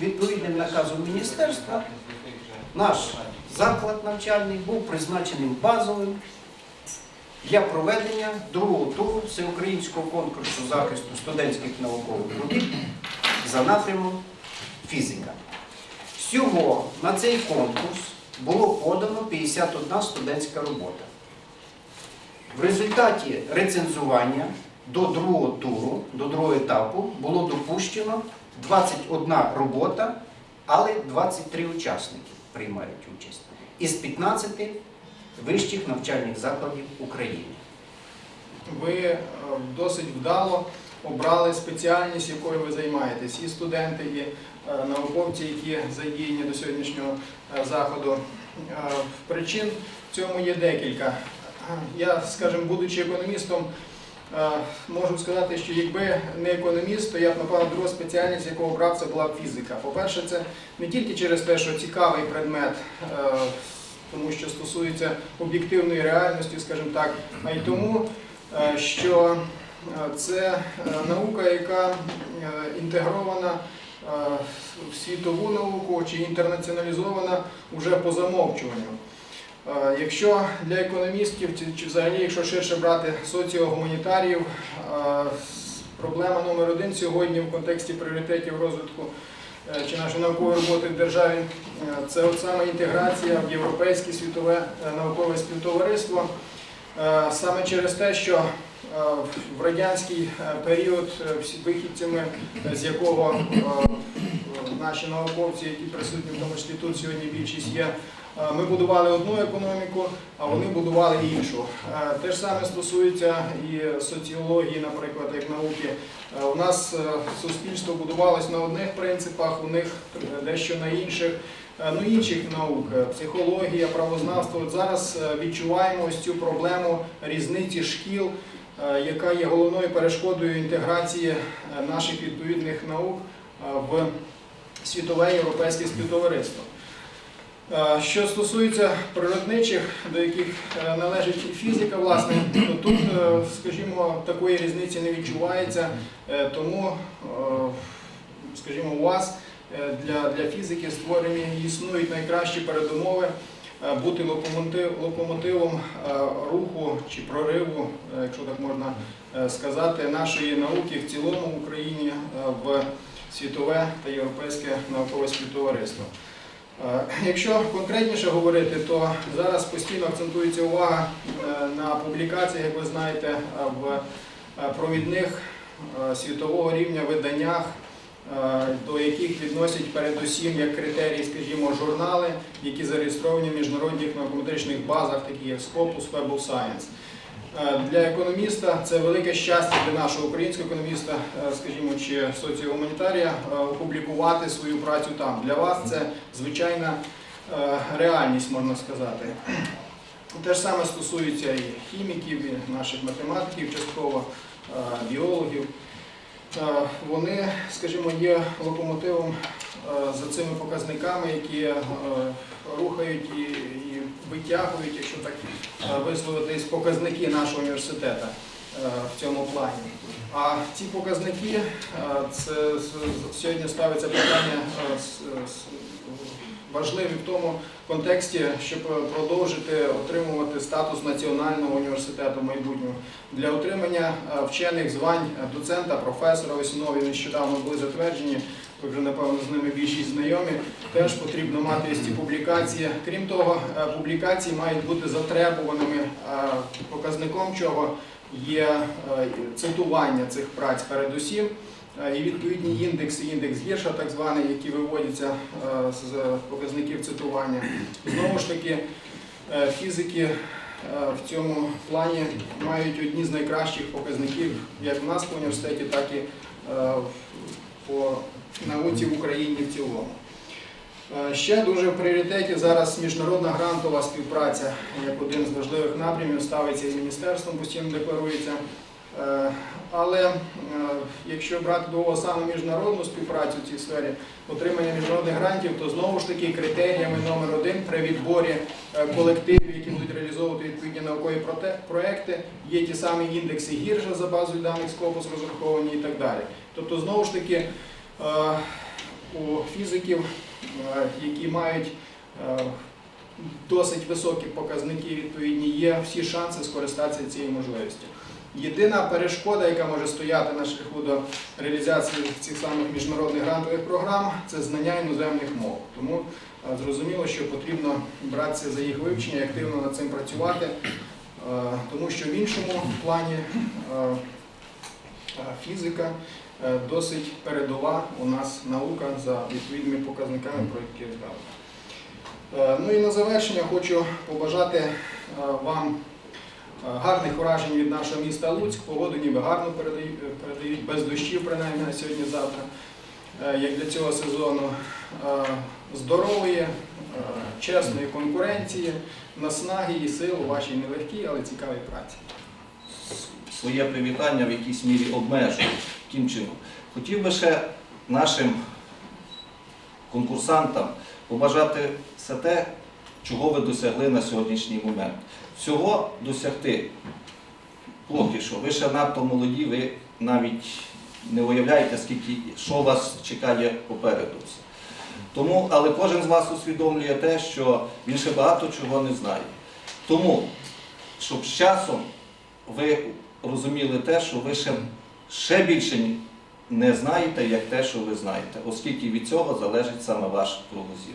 відповідним наказом міністерства наш заклад навчальний був призначеним базовим для проведення другого туру всеукраїнського конкурсу захисту студентських наукових робіт за напрямом фізика. Всього на цей конкурс було подано 51 студентська робота. В результаті рецензування до другого туру, до другого етапу було допущено 21 робота, але 23 учасники приймають участь із 15 вищих навчальних закладів України. Ви е, досить вдало обрали спеціальність, якою ви займаєтесь. І студенти, і е, науковці, які задіяні до сьогоднішнього е, заходу. Причин в цьому є декілька. Я, скажімо, будучи економістом, можу сказати, що якби не економіст, то я б, напевно, друга спеціальність, яку обрав, це була б фізика. По-перше, це не тільки через те, що цікавий предмет, е, тому що стосується об'єктивної реальності, скажімо так, а й тому, е, що е, це е, наука, яка е, інтегрована е, в світову науку чи інтернаціоналізована уже по замовчуванню. Е, Якщо для економістів чи- взагалі, якщо ширше брати соціогуманітаріїв, е, проблема номер один сьогодні в контексті пріоритетів розвитку е, чи нашої наукової роботи в державі, це от саме інтеграція в європейське світове наукове співтовариство. Саме через те, що в радянський період вихідцями, з якого наші науковці, які присутні в тому числі тут сьогодні більшість є, ми будували одну економіку, а вони будували іншу. Те ж саме стосується і соціології, наприклад, як науки. У нас е, суспільство будувалось на одних принципах, у них дещо на інших. Ну, інших наук, психологія, правознавство. От зараз е, відчуваємо ось цю проблему різниці шкіл, е, яка є головною перешкодою інтеграції наших відповідних наук в світове європейське співтовариство. Е, Що стосується природничих, до яких е, належить і фізика, власне, то тут, е, скажімо, такої різниці не відчувається, тому, скажімо, у вас для, для фізики створені існують найкращі передумови бути локомотив, локомотивом руху чи прориву, якщо так можна сказати, нашої науки в цілому в Україні в світове та європейське наукове співтовариство. Е, Якщо конкретніше говорити, то зараз постійно акцентується увага е, на публікаціях, як ви знаєте, е, в провідних світового рівня виданнях, до яких відносять передусім як критерії, скажімо, журнали, які зареєстровані в міжнародних наукометричних базах, такі як Scopus, Web of Science. Е, Для економіста це велике щастя для нашого українського економіста, е, скажімо, чи соціогуманітарія, е, опублікувати свою працю там. Для вас це звичайна реальність, можна сказати. Те ж саме стосується і хіміків, і наших математиків, частково біологів. Вони, скажімо, є локомотивом за цими показниками, які рухають і витягують, якщо так е, висловитись, показники нашого університету е, в цьому плані. А ці показники, е, це сьогодні ставиться питання важливі в тому контексті, щоб продовжити отримувати статус національного університету в майбутньому. Для отримання вчених звань доцента, професора, ось нові нещодавно були затверджені. Ви вже напевно з ними більшість знайомі. Теж потрібно мати ці публікації. Крім того, е, публікації мають бути затребуваними, е, показником чого є е, цитування цих праць передусім. І відповідні індекси, індекс гірша, так званий, які виводяться з показників цитування. Знову ж таки, фізики в цьому плані мають одні з найкращих показників як в нас по університеті, так і е, по науці в Україні в цілому. Е, Ще дуже в пріоритеті зараз міжнародна грантова співпраця як один з важливих напрямів ставиться і міністерством, постійно декларується. Е, Але е, якщо брати до уваги саме міжнародну співпрацю в цій сфері, отримання міжнародних грантів, то знову ж таки критеріями номер один при відборі е, колективів, які будуть реалізовувати відповідні наукові проекти, є ті самі індекси гірша за базою даних Scopus розраховані і так далі. Тобто, знову ж таки, у фізиків, які мають досить високі показники відповідні, є всі шанси скористатися цією можливістю. Єдина перешкода, яка може стояти на шляху до реалізації цих самих міжнародних грантових програм, це знання іноземних мов. Тому е, зрозуміло, що потрібно братися за їх вивчення і активно над цим працювати, е, тому що в іншому плані е, фізика досить передова у нас наука за відповідними показниками, про які я. Е, Ну і на завершення хочу побажати е, вам е, гарних вражень від нашого міста Луцьк. Погоду ніби гарно передають, без дощів, принаймні на сьогодні-завтра, як для цього сезону. Здорової, чесної конкуренції, наснаги і сил у вашій нелегкій, але цікавій праці. своє привітання в якійсь мірі обмежую. Таким чином. Хотів би ще нашим конкурсантам побажати все те, чого ви досягли на сьогоднішній момент. Всього досягти поки що. Ви ще надто молоді, ви навіть не уявляєте, скільки, що вас чекає попереду. Тому, але кожен з вас усвідомлює те, що він ще багато чого не знає. Тому, щоб з часом ви розуміли те, що ви ще, ще більше не знаєте, як те, що ви знаєте, оскільки від цього залежить саме ваш кругозір.